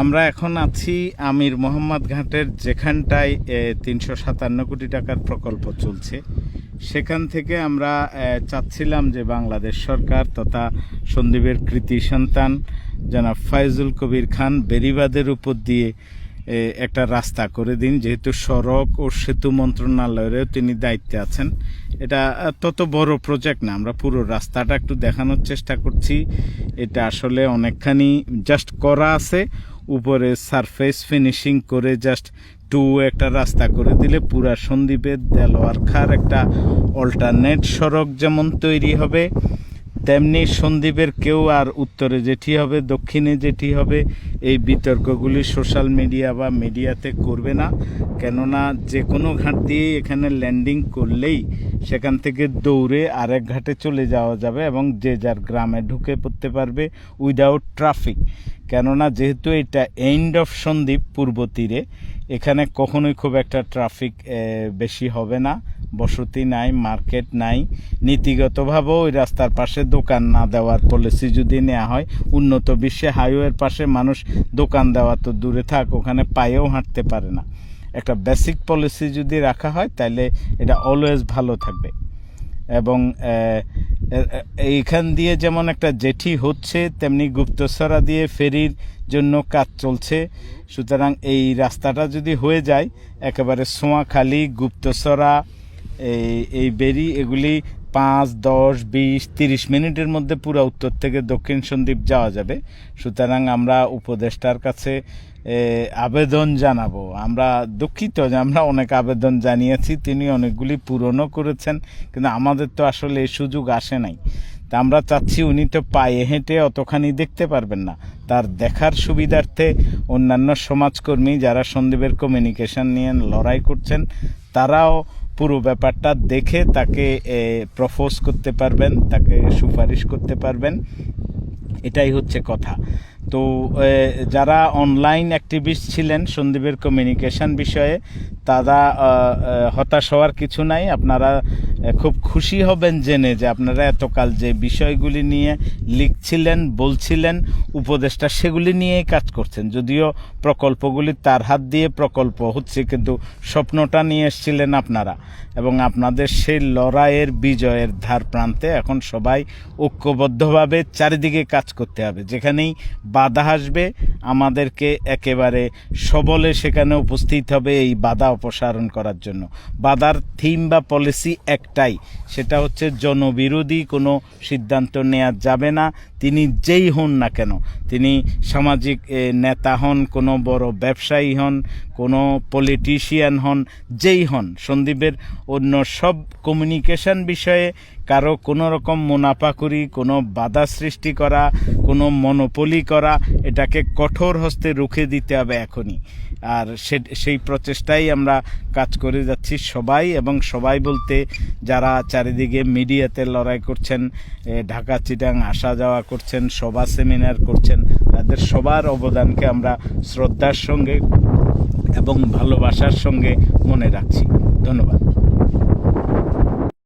আমরা এখন আছি আমির মোহাম্মদ ঘাটের, যেখানটায় তিনশো সাতান্ন কোটি টাকার প্রকল্প চলছে। সেখান থেকে আমরা চাচ্ছিলাম যে বাংলাদেশ সরকার তথা সন্দীপের কৃতি সন্তান, জনাব ফায়জুল কবির খান বেরিবাদের উপর দিয়ে একটা রাস্তা করে দিন। যেহেতু সড়ক ও সেতু মন্ত্রণালয়েরও তিনি দায়িত্বে আছেন। এটা তত বড় প্রজেক্ট না, আমরা পুরো রাস্তাটা একটু দেখানোর চেষ্টা করছি। এটা আসলে অনেকখানি জাস্ট করা আছে। উপরে সারফেস ফিনিশিং করে জাস্ট টু একটা রাস্তা করে দিলে পুরা সন্দ্বীপের দেলোয়ার খার একটা অল্টারনেট সড়ক যেমন তৈরি হবে, তেমনি সন্দ্বীপের কেউ আর উত্তরে যেটি হবে, দক্ষিণে যেটি হবে, এই বিতর্কগুলি সোশ্যাল মিডিয়া বা মিডিয়াতে করবে না। কেননা যে কোনো ঘাট দিয়ে এখানে ল্যান্ডিং করলেই সেখান থেকে দৌড়ে আরেক ঘাটে চলে যাওয়া যাবে এবং যে যার গ্রামে ঢুকে পড়তে পারবে উইদাউট ট্রাফিক কেননা যেহেতু এটা এন্ড অফ সন্দ্বীপ পূর্ব তীরে, এখানে কখনোই খুব একটা ট্রাফিক বেশি হবে না। বসতি নাই মার্কেট নাই। নীতিগতভাবেও ওই রাস্তার পাশে দোকান না দেওয়ার পলিসি যদি নেওয়া হয়, উন্নত বিশ্বে হাইওয়ের পাশে মানুষ দোকান দেওয়া তো দূরে থাক, ওখানে পায়েও হাঁটতে পারে না। একটা বেসিক পলিসি যদি রাখা হয় তাহলে এটা অলওয়েজ ভালো থাকবে। এবং এইখান দিয়ে যেমন একটা জেঠি হচ্ছে, তেমনি গুপ্তসরা দিয়ে ফেরির জন্য কাজ চলছে। সুতরাং এই রাস্তাটা যদি হয়ে যায়, একেবারে সোয়াখালী গুপ্তসরা এই এই বেরি, এগুলি পাঁচ, দশ, বিশ, তিরিশ মিনিটের মধ্যে পুরো উত্তর থেকে দক্ষিণ সন্দ্বীপ যাওয়া যাবে। সুতরাং আমরা উপদেষ্টার কাছে আবেদন জানাব। আমরা দুঃখিত যে আমরা অনেক আবেদন জানিয়েছি, তিনি অনেকগুলি পূরণও করেছেন, কিন্তু আমাদের তো আসলে এই সুযোগ আসে নাই। তা আমরা চাচ্ছি উনি তো পায়ে হেঁটে অতখানি দেখতে পারবেন না। তার দেখার সুবিধার্থে অন্যান্য সমাজকর্মী যারা সন্দীপের কমিউনিকেশন নিয়ে লড়াই করছেন, তারাও পুরো ব্যাপারটা দেখে তাকে প্রপোজ করতে পারবেন, তাকে সুপারিশ করতে পারবেন। এটাই হচ্ছে কথা। তো যারা অনলাইন অ্যাক্টিভিস্ট ছিলেন সন্দীপের কমিউনিকেশন বিষয়ে তারা হতাশ হওয়ার কিছু নাই। আপনারা খুব খুশি হবেন জেনে যে আপনারা এতকাল যে বিষয়গুলি নিয়ে লিখছিলেন, বলছিলেন, উপদেষ্টা সেগুলি নিয়েই কাজ করছেন। যদিও প্রকল্পগুলি তার হাত দিয়ে প্রকল্প হচ্ছে, কিন্তু স্বপ্নটা নিয়ে এসেছিলেন আপনারা। এবং আপনাদের সেই লড়াইয়ের বিজয়ের ধার প্রান্তে এখন সবাই ঐক্যবদ্ধভাবে চারিদিকে কাজ করতে হবে। যেখানেই বাধা আসবে, আমাদেরকে একেবারে সবলে সেখানে উপস্থিত হবে, এই বাধা অপসারণ করার জন্য। বাদার থিম বা পলিসি একটাই, সেটা হচ্ছে জনবিরোধী কোনো সিদ্ধান্ত নেওয়া যাবে না, তিনি যেই হন না কেন। তিনি সামাজিক নেতা হন, কোনো বড় ব্যবসায়ী হন, কোনো পলিটিশিয়ান হন, যেই হন। সন্দীপের অন্য সব কমিউনিকেশন বিষয়ে কারও কোনো রকম মুনাফা করি, কোনো বাধা সৃষ্টি করা, কোনো মনোপলি করা, এটাকে কঠোর হস্তে রুখে দিতে হবে এখনই। আর সেই প্রচেষ্টাই আমরা কাজ করে যাচ্ছি সবাই এবং সবাই বলতে যারা চারিদিকে মিডিয়াতে লড়াই করছেন ঢাকা, চিটাং, আসা যাওয়া করছেন, সভা, সেমিনার করছেন, তাদের সবার অবদানকে আমরা শ্রদ্ধার সঙ্গে এবং ভালোবাসার সঙ্গে মনে রাখছি। ধন্যবাদ।